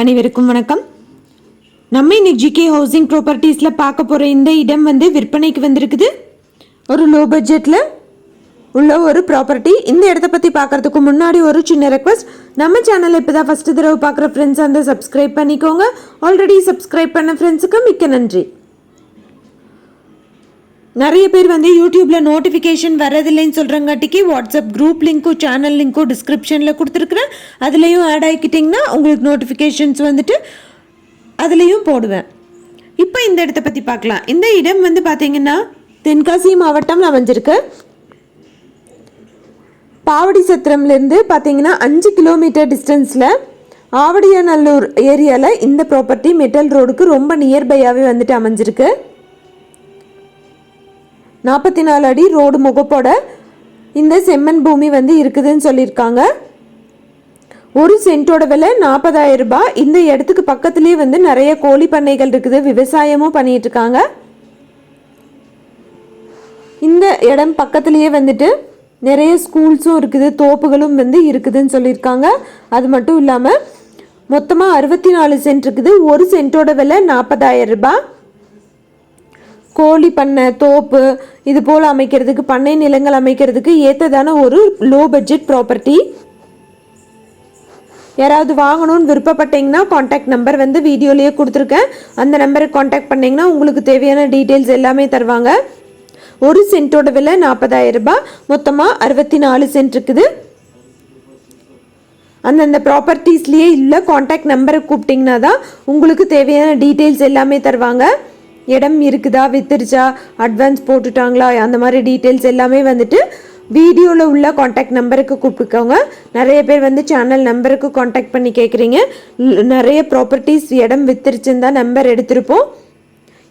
அனைவருக்கும் வணக்கம். நம்ம இன்னைக்கு ஜிகே ஹவுசிங் ப்ராப்பர்ட்டிஸில் பார்க்க போகிற இந்த இடம் வந்து விற்பனைக்கு வந்திருக்குது. ஒரு லோ பட்ஜெட்டில் உள்ள ஒரு ப்ராப்பர்ட்டி இந்த இடத்த பற்றி பார்க்கறதுக்கு முன்னாடி ஒரு சின்ன ரெக்வஸ்ட் நம்ம சேனலை இப்போ தான் ஃபஸ்ட்டு தடவை பார்க்குற ஃப்ரெண்ட்ஸ் வந்து சப்ஸ்கிரைப் பண்ணிக்கோங்க. ஆல்ரெடி சப்ஸ்கிரைப் பண்ண ஃப்ரெண்ட்ஸுக்கு மிக்க நன்றி. நிறைய பேர் வந்து யூடியூப்ல நோட்டிஃபிகேஷன் வரதில்லைன்னு சொல்கிறங்காட்டிக்கு வாட்ஸ்அப் குரூப் லிங்க்கும் சேனல் லிங்க்கும் டிஸ்கிரிப்ஷனில் கொடுத்துருக்குறேன் அதுலேயும் ஆட் ஆகிக்கிட்டிங்கன்னா உங்களுக்கு நோட்டிஃபிகேஷன்ஸ் வந்துட்டு அதுலேயும் போடுவேன். இப்போ இந்த இடத்த பற்றி பார்க்கலாம். இந்த இடம் வந்து பார்த்தீங்கன்னா தென்காசி மாவட்டம் அமைஞ்சிருக்கு. பாவடி சத்திரம்லேருந்து பார்த்தீங்கன்னா அஞ்சு கிலோமீட்டர் டிஸ்டன்ஸில் ஆவடியாநல்லூர் ஏரியாவில் இந்த ப்ராப்பர்ட்டி மெட்டல் ரோடுக்கு ரொம்ப நியர்பையாகவே வந்துட்டு அமைஞ்சிருக்கு. நாற்பத்தி நாலு அடி ரோடு முகப்போட இந்த செம்மண் பூமி வந்து இருக்குதுன்னு சொல்லியிருக்காங்க. ஒரு சென்ட்டோட விலை நாற்பதாயிரம் ரூபாய். இந்த இடத்துக்கு பக்கத்துலேயே வந்து நிறைய கோழி பண்ணைகள் இருக்குது. விவசாயமும் பண்ணிட்டு இருக்காங்க. இந்த இடம் பக்கத்துலேயே வந்துட்டு நிறைய ஸ்கூல்ஸும் இருக்குது. தோப்புகளும் வந்து இருக்குதுன்னு சொல்லியிருக்காங்க. அது மட்டும் இல்லாமல் மொத்தமாக அறுபத்தி நாலு சென்ட் இருக்குது. ஒரு சென்ட்டோட விலை நாற்பதாயிரம் ரூபாய். கோழி பண்ணை தோப்பு இது போல் அமைக்கிறதுக்கு பண்ணை நிலங்கள் அமைக்கிறதுக்கு ஏற்றதான ஒரு லோ பட்ஜெட் ப்ராப்பர்ட்டி யாராவது வாங்கணும்னு விருப்பப்பட்டீங்கன்னா காண்டாக்ட் நம்பர் வந்து வீடியோலேயே கொடுத்துருக்கேன். அந்த நம்பருக்கு காண்டாக்ட் பண்ணிங்கன்னா உங்களுக்கு தேவையான டீட்டெயில்ஸ் எல்லாமே தருவாங்க. ஒரு சென்ட்டோட விலை நாற்பதாயிரம் ரூபாய். மொத்தமாக அறுபத்தி நாலு சென்ட் இருக்குது. அந்தந்த ப்ராப்பர்ட்டிஸ்லேயே இல்லை காண்டாக்ட் நம்பரை கூப்பிட்டிங்கன்னா தான் உங்களுக்கு தேவையான டீட்டெயில்ஸ் எல்லாமே தருவாங்க. இடம் இருக்குதா வித்துருச்சா அட்வான்ஸ் போட்டுட்டாங்களா அந்த மாதிரி டீட்டெயில்ஸ் எல்லாமே வந்துட்டு வீடியோவில் உள்ள காண்டாக்ட் நம்பருக்கு கூப்பிட்டுக்கோங்க. நிறைய பேர் வந்து சேனல் நம்பருக்கு காண்டாக்ட் பண்ணி கேட்குறீங்க நிறைய ப்ராப்பர்ட்டிஸ் இடம் வித்துருச்சுன்னு தான் நம்பர் எடுத்திருப்போம்.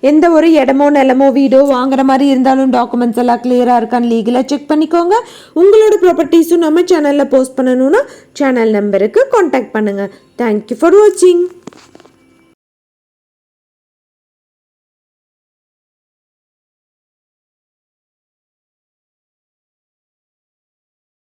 எந்த ஒரு இடமோ நிலமோ வீடோ வாங்குற மாதிரி இருந்தாலும் டாக்குமெண்ட்ஸ் எல்லாம் கிளியராக இருக்கான்னு லீகலாக செக் பண்ணிக்கோங்க. உங்களோட ப்ராப்பர்ட்டிஸும் நம்ம சேனலில் போஸ்ட் பண்ணணும்னா சேனல் நம்பருக்கு காண்டாக்ட் பண்ணுங்கள் தேங்க்யூ ஃபார் வாட்சிங்